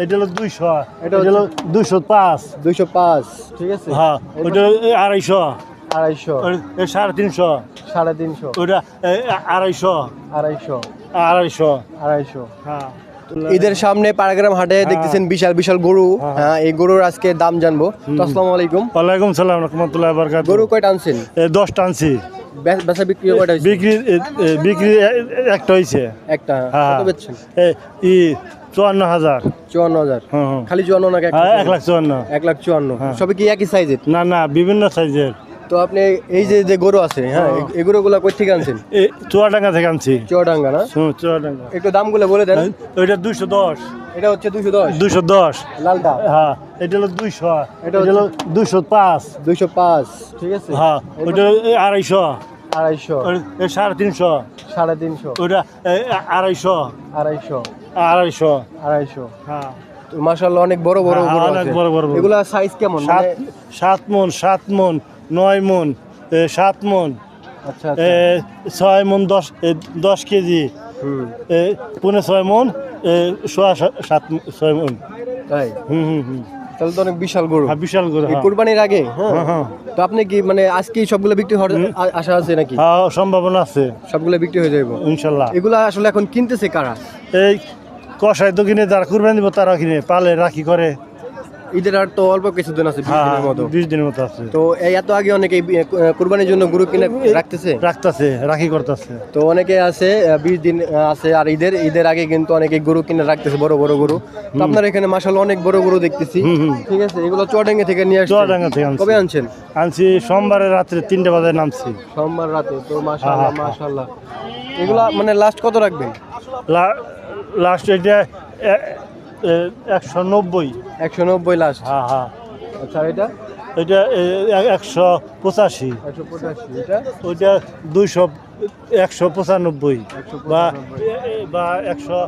এটা হলো দুইশো এটা হলো দুইশো পাঁচ। দুইশো পাঁচ। ঠিক আছে? হ্যাঁ ওইটা আড়াইশো। আড়াইশো। সাড়ে তিনশো। সাড়ে তিনশো। ওইটা আড়াইশো। আড়াইশো। আড়াইশো। আড়াইশো। হ্যাঁ। ঈদের সামনে পাড়াগ্রাম হাটে দেখতেছেন বিশাল বিশাল গরু। হ্যাঁ। হ্যাঁ। এই গরুর আজকে দাম জানব। আসসালামু আলাইকুম। ওয়ালাইকুম সালাম রহমতুল্লাহ বরকাত গরু কয়টা আনছেন? দশ আনছি। বেচা বিক্রি কয়টা হয়েছে? বিক্রি বিক্রি একটা হয়েছে। একটা হ্যাঁ। বেচছেন? ই চুয়ান্ন হাজার। চুয়ান্ন হাজার। খালি চুয়ান্ন নাকি এক হ্যাঁ, লাখ এক লাখ চুয়ান্ন। এক লাখ চুয়ান্ন। হ্যাঁ। সবই কি একই সাইজের না না বিভিন্ন সাইজের তো আপনি এই যে যে গরু আছে হ্যাঁ এই- এই গরুগুলো কই থেকে আনছেন? চুয়াডাঙ্গা থেকে আনছি। চুয়াডাঙ্গা না? চুয়াডাঙ্গা। একটু দামগুলো বলে দেন। ওইটা দুইশো দশ। এটা হচ্ছে দুইশো দশ। দুইশো দশ। লালটা হ্যাঁ এটা হলো দুইশো। এটা হলো দুইশো পাঁচ। দুইশো পাঁচ। ঠিক আছে? হ্যাঁ ওইটা আড়াইশো। আড়াইশো। সাড়ে তিনশো। সাড়ে তিনশো। আড়াইশো। আড়াইশো। আড়াইশো। আড়াইশো। হ্যাঁ। অনেক বড় বড় হ্যাঁ, অনেক বড় বড়। এগুলা সাইজ কেমন? সাত মানে- সাত মন মন নয় মন সাত মন আচ্ছা আচ্ছা। ছয় মন দশ কেজি হুম। এ, পৌনে ছয় মন সোয়া সাত ছয় মন। তাই? হুম হুম হুম। তাহলে তো অনেক বিশাল গরু। হ্যাঁ, বিশাল গরু এই কুরবানির আগে হ্যাঁ? হ্যাঁ, হ্যাঁ। তো আপনি কি মানে আজকে সবগুলো বিক্রি হওয়ার আশা আছে নাকি? হ্যাঁ সম্ভাবনা আছে। সবগুলো বিক্রি হয়ে যাবে ইনশাল্লাহ। এগুলা আসলে এখন কিনতেছে কারা? এই কষায় তো কিনে যারা কুরবানি দিব তারা কিনে পালে রাখি করে। ঈদের আর তো অল্প কিছুদিন আছে বিশ হ্যাঁ দিনের মতো। বিশ দিনের মতো আছে। তো এই এত আগে অনেকে কুরবানির জন্য গরু কিনে রাখতেছে? রাখতেছে রাখি করতেছে। তো অনেকে আছে বিশ দিন আছে আর ঈদের। ঈদের আগে কিন্তু অনেকে গরু কিনে রাখতেছে বড় বড় গরু। তো আপনার এখানে মাসাল অনেক বড় গরু দেখতেছি। ঠিক আছে এগুলো চুয়াডাঙ্গা থেকে নিয়ে আসছে চুয়াডাঙ্গা থেকে। কবে আনছেন? আনছি সোমবারে রাত্রে তিনটে বাজে নামছি। সোমবার রাতে তো মাশাআল্লাহ হ্যাঁ, হ্যাঁ। এগুলা মানে লাস্ট কত রাখবেন? লাস্ট এটা একশো নব্বই। একশো নব্বই লাস্ট হ্যাঁ হ্যাঁ। আচ্ছা এটা? এটা একশো পঁচাশি। একশো পঁচাশি এটা? ওইটা দুইশো একশো পঁচানব্বই বা বা একশো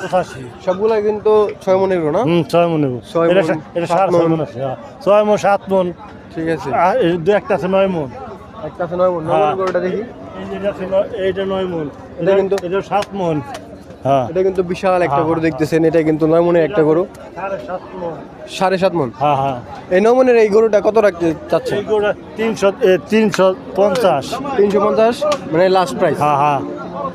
পঁচাশি। সবগুলা কিন্তু ছয় গরু না? হুম ছয় মনে ছয় এটা এটা সাত মন। আছে হ্যাঁ। ছয় মন সাত মন। ঠিক আছে। দু একটা আছে নয় মন। একটা আছে নয় মন। নয় হ্যাঁ। দেখি। এইটা নয় মন। এটা কিন্তু এটা সাত মন। হ্যাঁ। এটা কিন্তু বিশাল একটা হ্যাঁ, গরু হ্যাঁ, দেখতেছেন এটা কিন্তু নয় মনের একটা গরু। সাড়ে সাত মন। হ্যাঁ হ্যাঁ। এই নয় মনের এই গরুটা কত রাখতে গোটা তিনশো তিনশো পঞ্চাশ। তিনশো পঞ্চাশ মানে লাস্ট প্রাইস হ্যাঁ হ্যাঁ।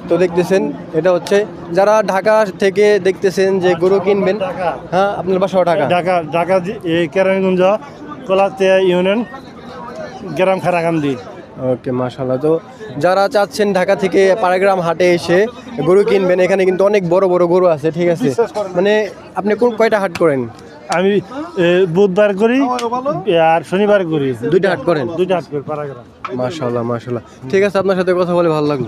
তো দেখতেছেন এটা হচ্ছে যারা ঢাকা থেকে দেখতেছেন যে গরু কিনবেন হ্যাঁ আপনার বাসাও ঢাকা। ঢাকা ঢাকা কেরানীগঞ্জ কলাতে ইউনিয়ন গ্রাম খারাকান্দি ওকে মাশাল্লাহ তো যারা চাচ্ছেন ঢাকা থেকে পাড়াগ্রাম হাটে এসে গরু কিনবেন এখানে কিন্তু অনেক বড় বড় গরু আছে ঠিক আছে? মানে আপনি কোন কয়টা হাট করেন? আমি বুধবার করি আর শনিবার করি। দুইটা হাট করেন? দুইটা হাট করি পাড়াগ্রাম। মাশাল্লাহ মাশাল্লাহ ঠিক আছে আপনার সাথে কথা বলে ভালো লাগল।